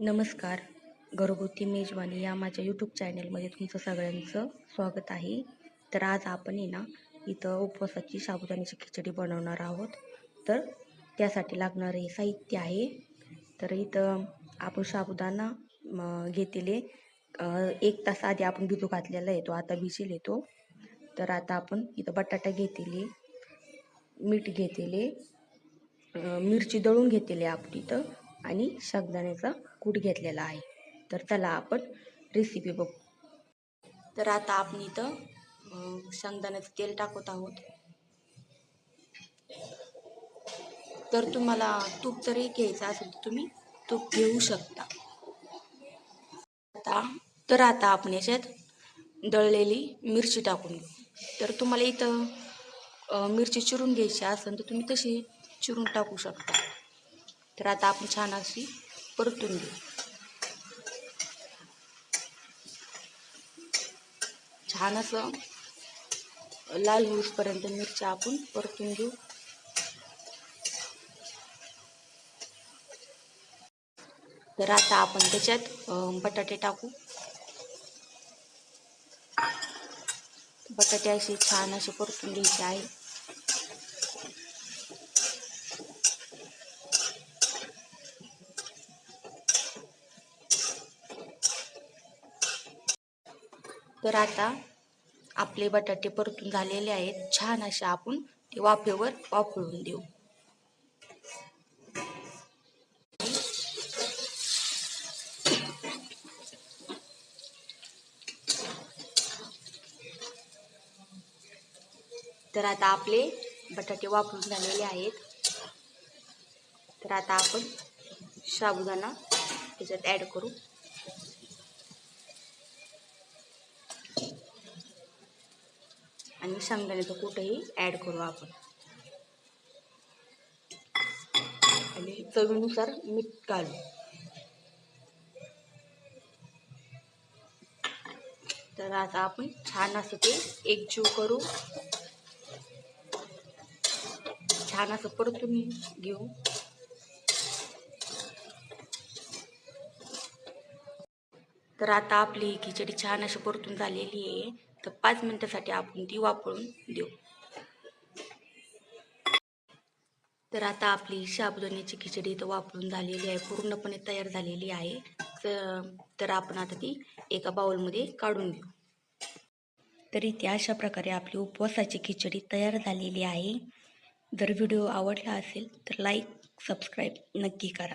नमस्कार घरगुती मेजवानी या माझ्या यूट्यूब चॅनलमध्ये तुमचं सगळ्यांचं स्वागत आहे. तर आज आपण आहे ना इथं उपवासाची साबुदाण्याची खिचडी बनवणार आहोत. तर त्यासाठी लागणारे साहित्य आहे. तर इथं आपण साबुदाणा म, घेतलेले एक तास आधी आपण भिजू घातलेला आहे तो आता भिजेल येतो तर आता आपण इथं बटाटा घेतले मीठ घेतले मिरची दळून घेतलेली आपण इथं. आणि शेंगदाण्याचा कूट घेतलेला आहे. तर चला आपण रेसिपी बघू. तर आता आपण इथं शेंगदाण्याचं तेल टाकत आहोत. तर तुम्हाला तूप जरी घ्यायचं असेल तर तुम्ही तूप घेऊ शकता. आता तर आता आपण याच्यात दळलेली मिरची टाकून घेऊ. तर तुम्हाला इथं मिरची चिरून घ्यायची असेल तर तुम्ही तशी चिरून टाकू शकता. तर आता आपण छान अशी परतून घेऊ. छान असं लाल होईपर्यंत मिरच्या आपण परतून घेऊ. तर आता आपण त्याच्यात बटाटे टाकू. बटाटे असे छान असे परतून घ्यायचे आहे. तर आता आपले बटाटे परतून झालेले आहेत. छान असे आपण ते वाफेवर वाफळून देऊ. तर आता आपले बटाटे वापरून झालेले आहेत. तर आता आपण साबुदाणा त्याच्यात ॲड करू. आणि शेंगदाण्याचं कुठेही ॲड करू आपण. आणि चवीनुसार मीठ घालू. तर आता आपण छान असं ते एकजीव करू. छान असं परतून घेऊ. तर आता आपली खिचडी छान अशी परतून झालेली आहे. तर पाच मिनटासाठी आपण ती वापरून देऊ. तर आता आपली शाबुदाण्याची खिचडी इथं वापरून झालेली आहे पूर्णपणे तयार झालेली आहे. तर आपण आता ती एका बाउलमध्ये काढून घेऊ. तर इथे अशा प्रकारे आपली उपवासाची खिचडी तयार झालेली आहे. जर व्हिडिओ आवडला असेल तर लाईक सबस्क्राईब नक्की करा.